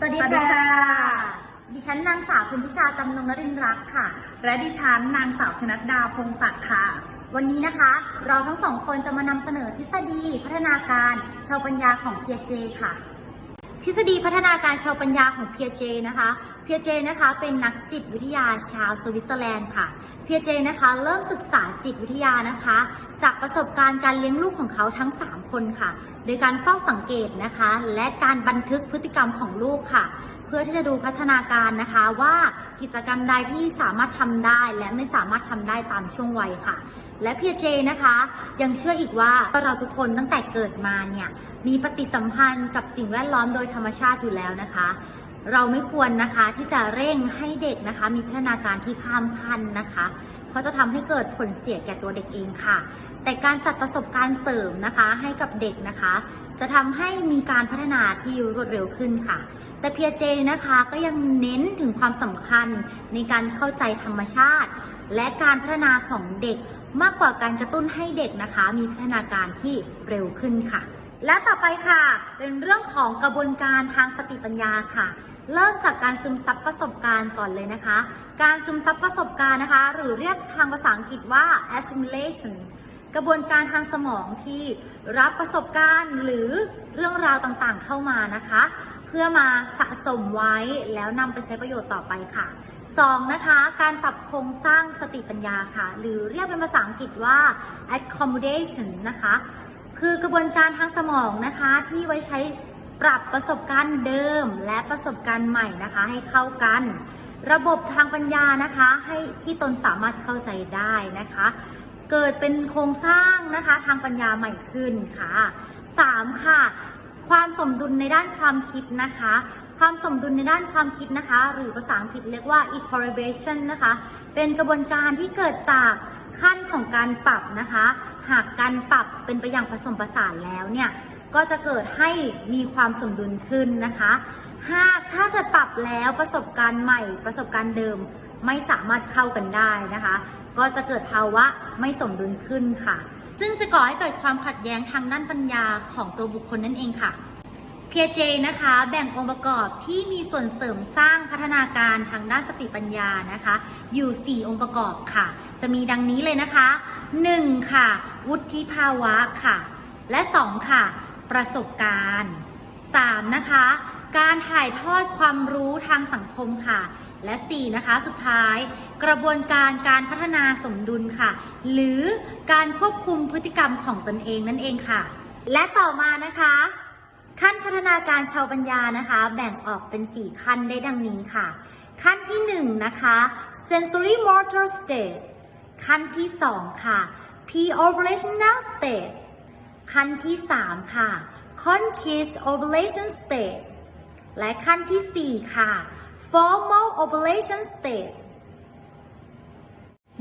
สวัสดีค่ะคะดิฉันนางสาวพิมพิชาจำนงนรินทร์รักค่ะ และดิฉันนางสาวชนัดดาพงศักดิ์ค่ะ วันนี้นะคะ เราทั้งสองคนจะมานำเสนอทฤษฎีพัฒนาการชาวปัญญาของเพียเจค่ะ ทฤษฎีพัฒนาการชาวปัญญาของเพียเจนะคะ เพียเจนะคะเป็นนักจิตวิทยาชาวสวิตเซอร์แลนด์ค่ะ เพียเจนะคะเริ่มศึกษาจิตวิทยานะคะ จากประสบการณ์การเลี้ยงลูกของเขาทั้ง 3 คนค่ะ โดยการเฝ้าสังเกตนะคะ และการบันทึกพฤติกรรมของลูกค่ะ เพื่อที่จะดูพัฒนาการนะคะว่ากิจกรรมใดที่สามารถทำได้และไม่สามารถทำได้ตามช่วงวัยค่ะ และพีเจนะคะ ยังเชื่ออีกว่าเราทุกคนตั้งแต่เกิดมาเนี่ยมีปฏิสัมพันธ์กับสิ่งแวดล้อมโดยธรรมชาติอยู่แล้วนะคะเราไม่ควรนะคะที่จะเร่งให้เด็กนะคะ มีพัฒนาการที่ข้ามขั้นนะคะ เพราะจะทำให้เกิดผลเสียแก่ตัวเด็กเองค่ะ แต่การจัดประสบการณ์เสริมนะคะให้กับเด็กนะคะ จะทำให้มีการพัฒนาที่รวดเร็วขึ้นค่ะ แต่เพียเจนะคะก็ยังเน้นถึงความสำคัญในการเข้าใจธรรมชาติ และการพัฒนาของเด็กมากกว่าการกระตุ้นให้เด็กนะคะ มีพัฒนาการที่เร็วขึ้นค่ะ และต่อไปค่ะ เป็นเรื่องของกระบวนการทางสติปัญญาค่ะ เริ่มจากการซึมซับประสบการณ์ก่อนเลยนะคะ การซึมซับประสบการณ์นะคะ หรือเรียกทางภาษาอังกฤษว่า assimilation กระบวนการทางสมองที่รับประสบการณ์หรือเรื่องราวต่างๆเข้ามานะคะ เพื่อมาสะสมไว้แล้วนำไปใช้ประโยชน์ต่อไปค่ะ 2. นะคะ การปรับโครงสร้างสติปัญญาค่ะ หรือเรียกเป็นภาษาอังกฤษว่า accommodation นะคะ คือกระบวนการทางสมองนะคะที่ไว้ใช้ปรับประสบการณ์เดิมและประสบการณ์ใหม่นะคะให้เข้ากัน ระบบทางปัญญานะคะให้ที่ตนสามารถเข้าใจได้นะคะ เกิดเป็นโครงสร้างนะคะทางปัญญาใหม่ขึ้นค่ะ 3. ค่ะ ความสมดุลในด้านความคิดนะคะ ความสมดุลในด้านความคิดนะคะ หรือภาษาอังกฤษเรียกว่า equilibration นะคะ เป็นกระบวนการที่เกิดจากขั้นของการปรับนะคะ หากการปรับเป็นไปอย่างผสมผสานแล้วเนี่ยก็จะเกิดให้มีความสมดุลขึ้นนะคะหากถ้าเกิดปรับแล้วประสบการณ์ใหม่ประสบการณ์เดิมไม่สามารถเข้ากันได้นะคะ ก็จะเกิดภาวะไม่สมดุลขึ้นค่ะ ซึ่งจะก่อให้เกิดความขัดแย้งทางด้านปัญญาของตัวบุคคลนั่นเองค่ะ PJ นะคะแบ่งองค์ประกอบที่มีส่วนเสริมสร้างพัฒนาการทางด้านสติปัญญานะคะ อยู่ 4 องค์ประกอบค่ะ จะมีดังนี้เลยนะคะ 1. ค่ะ วุฒิภาวะค่ะ และ 2 ค่ะ ประสบการณ์ 3. นะคะ การถ่ายทอดความรู้ทางสังคมค่ะ และ 4 นะคะ สุดท้าย กระบวนการการพัฒนาสมดุลค่ะ หรือการควบคุมพฤติกรรมของตนเองนั่นเองค่ะ และต่อมานะคะ ขั้นพัฒนาการชาวปัญญานะคะ แบ่งออกเป็น 4 ขั้นได้ดังนี้ค่ะ ขั้นที่ 1 นะคะ sensory motor state ขั้นที่ 2 ค่ะ pre-operational state ขั้นที่ 3 ค่ะ conscious ovulation state และขั้นทีสี่4 ค่ะ formal ovulation state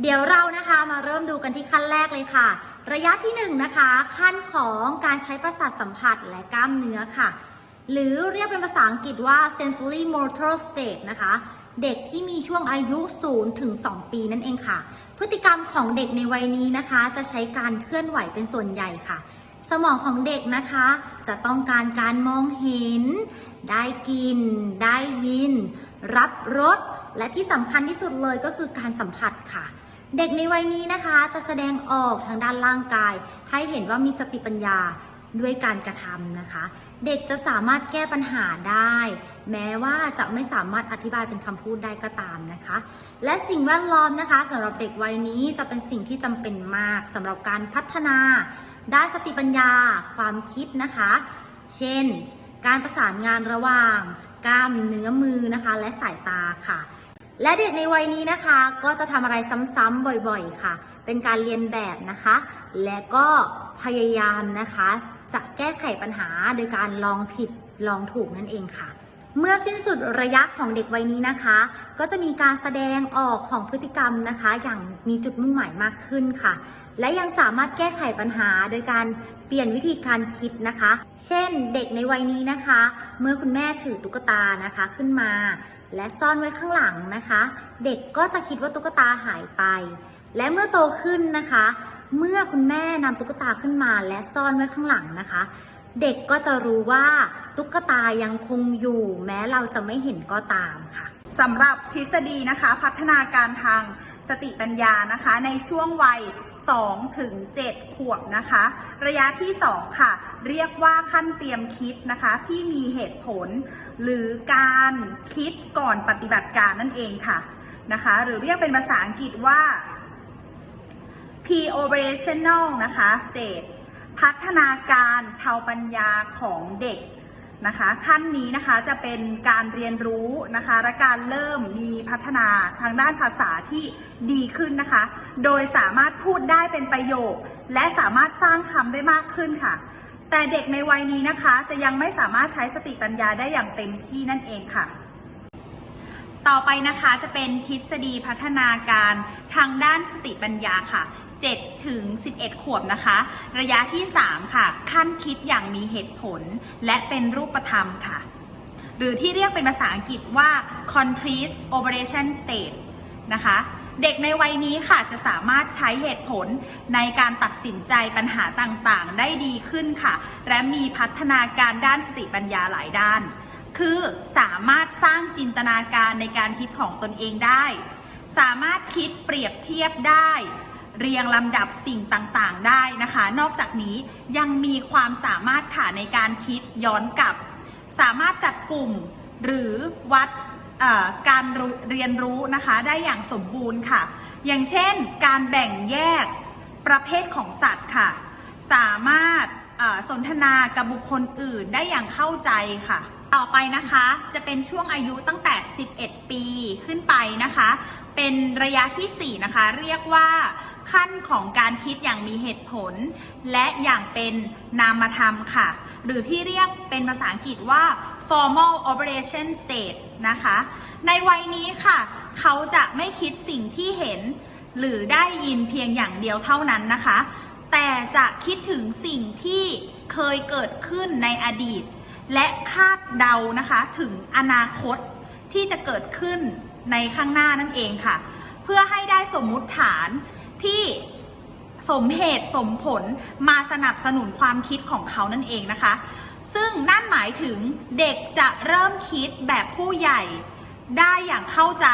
เดี๋ยวเรานะคะมาเริ่มดูกันที่ขั้นแรกเลยค่ะ ระยะที่1นงนะคะขั้นของการใช้ประสาทสัมผัสและกล้ามเนื้อค่ะ หรือเรียกเป็นภาษาอังกฤษว่า sensory motor state นะคะ เด็กที่มีช่วงอายุ0ถึง2ปีนั่นเองค่ะ พฤติกรรมของเด็กในวัยนี้นะคะ จะใช้การเคลื่อนไหวเป็นส่วนใหญ่ค่ะ สมองของเด็กนะคะ จะต้องการการมองเห็น ได้กิน ได้ยิน รับรสและที่สำคัญที่สุดเลยก็คือการสัมผัสค่ะ เด็กในวัยนี้นะคะจะแสดงออกทางด้านร่างกาย ให้เห็นว่ามีสติปัญญาด้วยการกระทำนะคะ เด็กจะสามารถแก้ปัญหาได้ แม้ว่าจะไม่สามารถอธิบายเป็นคำพูดได้ก็ตามนะคะ และสิ่งแวดล้อมนะคะสำหรับเด็กวัยนี้จะเป็นสิ่งที่จำเป็นมากสำหรับการพัฒนา ด้านสติปัญญา ความคิดนะคะ เช่น การประสานงานระหว่าง กล้ามเนื้อมือนะคะ และสายตาค่ะ และเด็กในวัยนี้นะคะก็จะทำอะไรซ้ำๆบ่อยๆค่ะ เป็นการเรียนแบบนะคะ และก็พยายามนะคะ จะแก้ไขปัญหาโดยการลองผิดลองถูกนั่นเองค่ะ เมื่อสิ้นสุดระยะของเด็กวัยนี้นะคะ ก็จะมีการแสดงออกของพฤติกรรมนะคะ อย่างมีจุดมุ่งหมายมากขึ้นค่ะ และยังสามารถแก้ไขปัญหาโดยการเปลี่ยนวิธีการคิดนะคะ เช่นเด็กในวัยนี้นะคะ เมื่อคุณแม่ถือตุ๊กตานะคะขึ้นมา และซ่อนไว้ข้างหลังนะคะ เด็กก็จะคิดว่าตุ๊กตาหายไป และเมื่อโตขึ้นนะคะ เมื่อคุณแม่นำตุ๊กตาขึ้นมา และซ่อนไว้ข้างหลังนะคะ เด็กก็จะรู้ว่าตุ๊กตายังคงอยู่ แม้เราจะไม่เห็นก็ตามค่ะสำหรับทฤษฎีนะคะ พัฒนาการทางสติปัญญานะคะ ในช่วงวัย2ถึง7ขวบนะคะ ระยะที่ 2 ค่ะ เรียกว่าขั้นเตรียมคิดนะคะ ที่มีเหตุผล หรือการคิดก่อนปฏิบัติการนั่นเองค่ะนะคะ หรือเรียกเป็นภาษาอังกฤษว่า pre-operational นะคะ state พัฒนาการชาวปัญญาของเด็กนะคะขั้นนี้นะคะจะเป็นการเรียนรู้นะคะและการเริ่มมีพัฒนาทางด้านภาษาที่ดีขึ้นนะคะ โดยสามารถพูดได้เป็นประโยค และสามารถสร้างคำได้มากขึ้นค่ะ แต่เด็กในวัยนี้นะคะจะยังไม่สามารถใช้สติปัญญาได้อย่างเต็มที่นั่นเองค่ะ ต่อไปนะคะจะเป็นทฤษฎีพัฒนาการทางด้านสติปัญญาค่ะ7ถึง 11 ขวบนะคะ ระยะที่ 3 ค่ะ ขั้นคิดอย่างมีเหตุผล และเป็นรูปธรรมค่ะ หรือที่เรียกเป็นภาษาอังกฤษว่า concrete operation state นะคะ เด็กในวัยนี้ค่ะจะสามารถใช้เหตุผลในการตัดสินใจปัญหาต่างๆ ได้ดีขึ้นค่ะ และมีพัฒนาการด้านสติปัญญาหลายด้าน คือสามารถสร้างจินตนาการในการคิดของตนเองได้ สามารถคิดเปรียบเทียบได้ เรียงลำดับสิ่งต่างๆได้นะคะ นอกจากนี้ยังมีความสามารถค่ะในการคิดย้อนกลับ สามารถจัดกลุ่มหรือวัดการเรียนรู้นะคะได้อย่างสมบูรณ์ค่ะ อย่างเช่น การแบ่งแยกประเภทของสัตว์ค่ะ สามารถสนทนากับบุคคลอื่นได้อย่างเข้าใจค่ะ ต่อไปนะคะจะเป็นช่วงอายุตั้งแต่ 11 ปีขึ้นไปนะคะ เป็นระยะทีสี่ 4 นะคะ เรียกว่าขั้นของการคิดอย่างมีเหตุผล และอย่างเป็นนามธรรมค่ะ หรือที่เรียกเป็นภาษาอังกฤษว่า formal operation state นะคะ ในวัยนี้ค่ะ เขาจะไม่คิดสิ่งที่เห็น หรือได้ยินเพียงอย่างเดียวเท่านั้นนะคะ แต่จะคิดถึงสิ่งที่เคยเกิดขึ้นในอดีต และคาดเดานะคะถึงอนาคตที่จะเกิดขึ้นในข้างหน้านั่นเองค่ะ เพื่อให้ได้สมมุติฐานที่สมเหตุสมผลมาสนับสนุนความคิดของเขานั่นเองนะคะ ซึ่งนั่นหมายถึงเด็กจะเริ่มคิดแบบผู้ใหญ่ได้อย่างเข้าใจ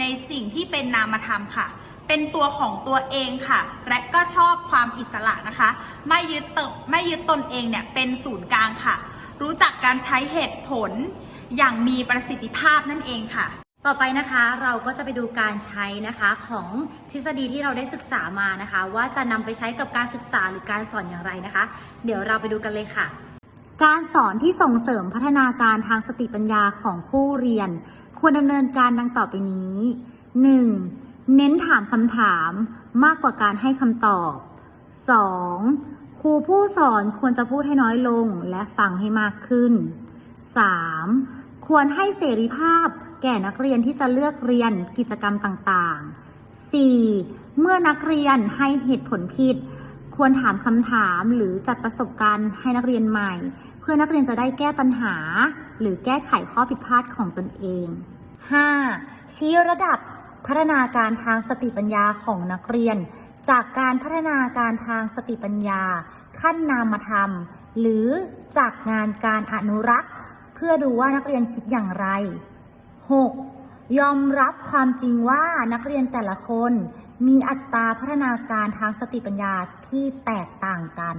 ในสิ่งที่เป็นนามธรรมค่ะ เป็นตัวของตัวเองค่ะ และก็ชอบความอิสระนะคะ ไม่ยึดตไม่ยึดตนเองเนี่ยเป็นศูนย์กลางค่ะ รู้จักการใช้เหตุผลอย่างมีประสิทธิภาพนั่นเองค่ะ ต่อไปนะคะเราก็จะไปดูการใช้นะคะของทฤษฎีที่เราได้ศึกษามานะคะ ว่าจะนำไปใช้กับการศึกษาหรือการสอนอย่างไรนะคะ เดี๋ยวเราไปดูกันเลยค่ะการสอนที่ส่งเสริมพัฒนาการทางสติปัญญาของผู้เรียน ควรดำเนินการดังต่อไปนี้ 1. เน้นถามคำถามมากกว่าการให้คำตอบ 2. ครูผู้สอนควรจะพูดให้น้อยลงและฟังให้มากขึ้น 3. ควรให้เสรีภาพแก่นักเรียนที่จะเลือกเรียนกิจกรรมต่างๆ 4. เมื่อนักเรียนให้เหตุผลผิด ควรถามคำถามหรือจัดประสบการณ์ให้นักเรียนใหม่ เพื่อนักเรียนจะได้แก้ปัญหา หรือแก้ไขข้อผิดพลาดของตนเอง 5. ชี้ระดับพัฒนาการทางสติปัญญาของนักเรียน จากการพัฒนาการทางสติปัญญา ขั้นนามธรรม หรือจากงานการอนุรักษ์ เพื่อดูว่านักเรียนคิดอย่างไร 6. ยอมรับความจริงว่านักเรียนแต่ละคน มีอัตราพัฒนาการทางสติปัญญาที่แตกต่างกัน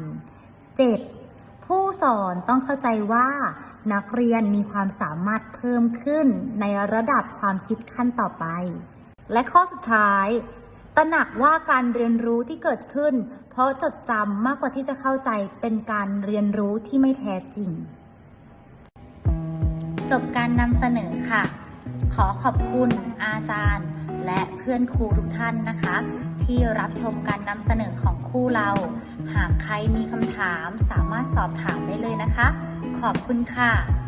7. ผู้สอนต้องเข้าใจว่า นักเรียนมีความสามารถเพิ่มขึ้นในระดับความคิดขั้นต่อไป และข้อสุดท้าย ระหนักว่าการเรียนรู้ที่เกิดขึ้น เพราะจดจำมากกว่าที่จะเข้าใจเป็นการเรียนรู้ที่ไม่แท้จริง จบการนำเสนอค่ะ ขอขอบคุณอาจารย์ และเพื่อนครูทุกท่านนะคะ ที่รับชมการนำเสนอของคู่เรา หากใครมีคำถามสามารถสอบถามได้เลยนะคะ ขอบคุณค่ะ